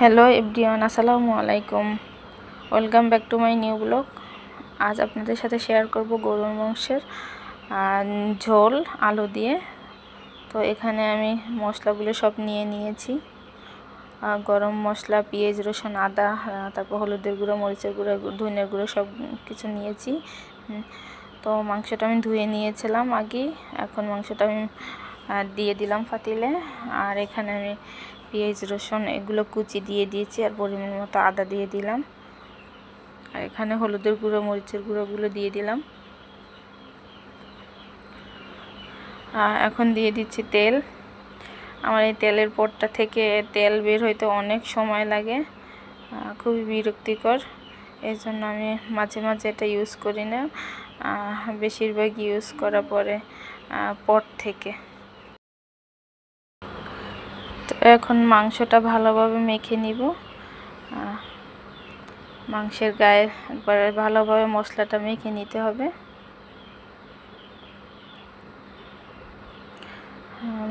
Hello everyone, আসসালামু আলাইকুম। Welcome back to my new blog. আজ আপনাদের সাথে শেয়ার করব গরুর মাংসের ঝোল, আলু দিয়ে। তো এখানে আমি মশলাগুলো সব নিয়ে নিয়েছি। গরম মশলা, পেঁয়াজ, রসুন, আদা তারপর হলুদের গুঁড়ো, মরিচের গুঁড়ো ধনিয়ার গুঁড়ো সব কিছু নিয়েছি। তো মাংসটা আমি ধুয়ে নিয়েছিলাম আগে। এখন মাংসটা আমি আহ, দিয়ে দিলাম ফাতিলে। আর এখানে আমি পেঁয়াজ রসুন এগুলো কুচি দিয়ে দিয়েছি আর পরিমাণ মতো আদা দিয়ে দিলাম। আর এখানে হলুদের গুঁড়ো মরিচের গুঁড়োগুলো দিয়ে দিলাম। আর এখন দিয়ে দিচ্ছি তেল। আমার এই তেলের পটটা থেকে তেল বের হইতে অনেক সময় লাগে খুবই বিরক্তিকর। এই জন্য আমি মাঝে মাঝে এটা ইউজ করি না। বেশিরভাগ ইউজ করার পরে পট থেকে। তো এখন মাংসটা ভালোভাবে মেখে নিব। মাংসের গায়ে একবার ভালোভাবে মশলাটা মেখে নিতে হবে।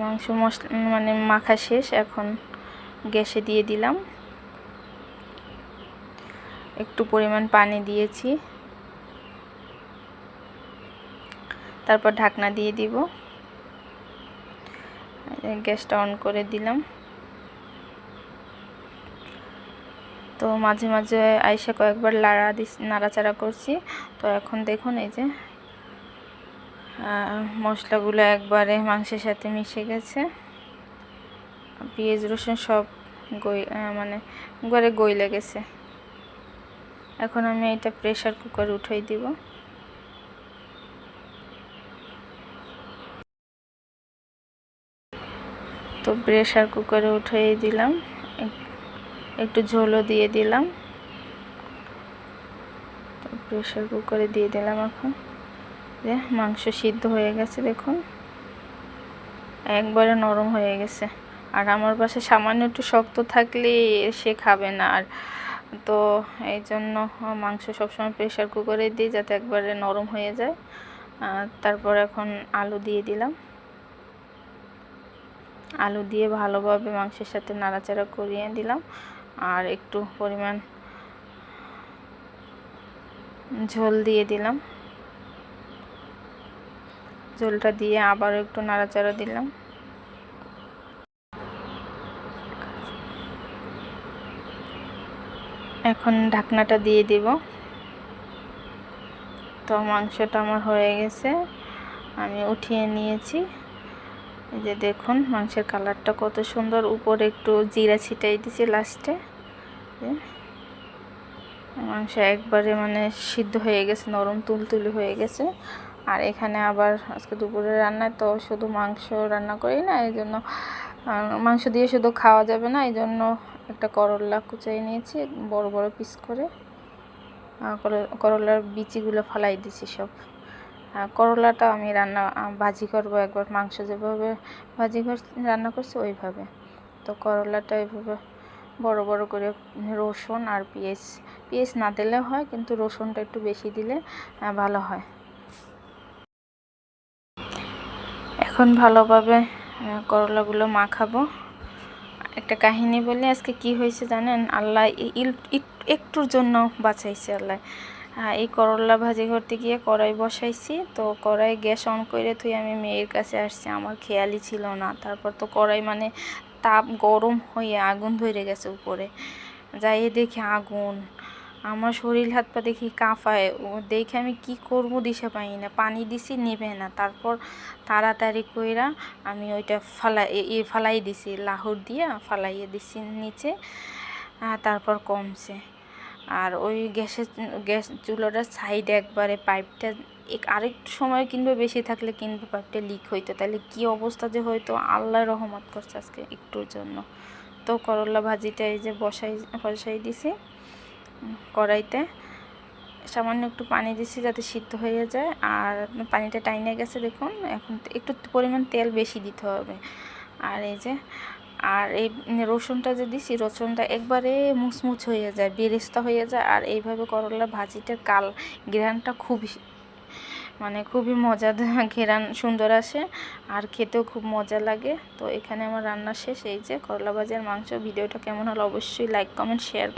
মাংস মশলা মানে মাখা শেষ, এখন গ্যাসে দিয়ে দিলাম। একটু পরিমাণ পানি দিয়েছি। তারপর ঢাকনা দিয়ে দিব। গ্যাসটা অন করে দিলাম। তো মাঝে মাঝে আইসা কয়েকবার লাড়া দিস, নাড়াচাড়া করছি। তো এখন দেখুন এই যে মশলাগুলো একবারে মাংসের সাথে মিশে গেছে। পেঁয়াজ, রসুন সব গই মানে একবারে গইলে লেগেছে। এখন আমি এটা প্রেশার কুকার উঠাই দিব। তো প্রেশার কুকারে উঠিয়ে দিলাম। একটু ঝোলও দিয়ে দিলাম। তো প্রেসার কুকারে দিয়ে দিলাম এখন। মাংস সিদ্ধ হয়ে গেছে দেখুন। একবারে নরম হয়ে গেছে। আর আমার পাশে সামান্য একটু শক্ত থাকলে সে খাবে না। আর তো এই জন্য মাংস সবসময় প্রেসার কুকারে দিই যাতে একবারে নরম হয়ে যায়। তারপর এখন আলু দিয়ে দিলাম। আলু দিয়ে ভালোভাবে মাংসের সাথে নাড়াচাড়া করিয়ে দিলাম। আর একটু পরিমাণ ঝোল দিয়ে দিলাম। ঝোলটা দিয়ে আবার একটু নাড়াচাড়া দিলাম। এখন ঢাকনাটা দিয়ে দিব। তো মাংসটা আমার হয়ে গেছে। আমি উঠিয়ে নিয়েছি। এই যে দেখুন, মাংসের কালারটা কত সুন্দর। উপরে একটু জিরা ছিটাই দিছি লাস্টে। মাংস একবারে মানে সিদ্ধ হয়ে গেছে, নরম তুলতুলি হয়ে গেছে। আর এখানে আবার আজকে দুপুরে রান্নায় তো শুধু মাংস রান্না করি না, এই জন্য মাংস দিয়ে শুধু খাওয়া যাবে না, এই জন্য একটা করলা কুচাই নিয়েছি, বড় বড় পিস করে। করলার বিচিগুলো ফালাই দিছি সব। করলাটা আমি রান্না ভাজি করব একবার, মাংস যেভাবে ভাজি রান্না করছি ওইভাবে। তো করলাটা এইভাবে বড় বড় করে রসুন আর পেঁয়াজ পেঁয়াজ না দিলে হয়, কিন্তু রসুনটা একটু বেশি দিলে ভালো হয়। এখন ভালোভাবে করলাগুলো মাখাবো। একটা কাহিনী বলি, আজকে কি হয়েছে জানেন? আল্লাহ একটুর জন্য বাঁচাইছে আল্লাহ। এই করলা ভাজি করতে গিয়ে কড়াই বসাইছি। তো কড়াই গ্যাস অন করে তুই আমি মেয়ের কাছে আসছি, আমার খেয়ালই ছিল না। তারপর তো কড়াই মানে তাপ গরম হয়ে আগুন ধরে গেছে উপরে। যাই দেখি আগুন। আমার শরীর হাত পা দেখি কাঁপায়। ও দেখে আমি কি করব দিশা পাই না। পানি দিছি, নেবে না। তারপর তাড়াতাড়ি কইরা আমি ওইটা ফালাই ফালাই দিছি। লাহোর দিয়ে ফালাইয়ে দিছি নিচে। তারপর কমছে। আর ওই গ্যাসের, গ্যাস চুলোটার সাইডে একবারে পাইপটা এক- আরেকটু সময় কিনবে, বেশি থাকলে কিনবে পাইপটা লিক হইতো। তাহলে কি অবস্থা যে হয়তো আল্লাহ রহমত করছে আজকে একটুর জন্য। তো করলা ভাজিটা এই যে বসাই বসাই দিছি কড়াইতে। সামান্য একটু পানি দিছি যাতে সিদ্ধ হয়ে যায়। আর পানিটা টাইনে গেছে দেখুন, এখন একটু পরিমাণ তেল বেশি দিতে হবে। আর এই যে আর এই রসুনটা যে দিছি, রসুনটা একবারে মুচমুচ হয়ে যায়, বেরেস্তা হয়ে যায়। আর এইভাবে করলা ভাজিটার কাল গ্রানটা খুবই মানে খুবই মজা ঘেরান সুন্দর আসে আর খেতেও খুব মজা লাগে। তো এখানে আমার রান্না শেষ, এই যে করলা ভাজার মাংস। ভিডিওটা কেমন হলো অবশ্যই লাইক কমেন্ট শেয়ার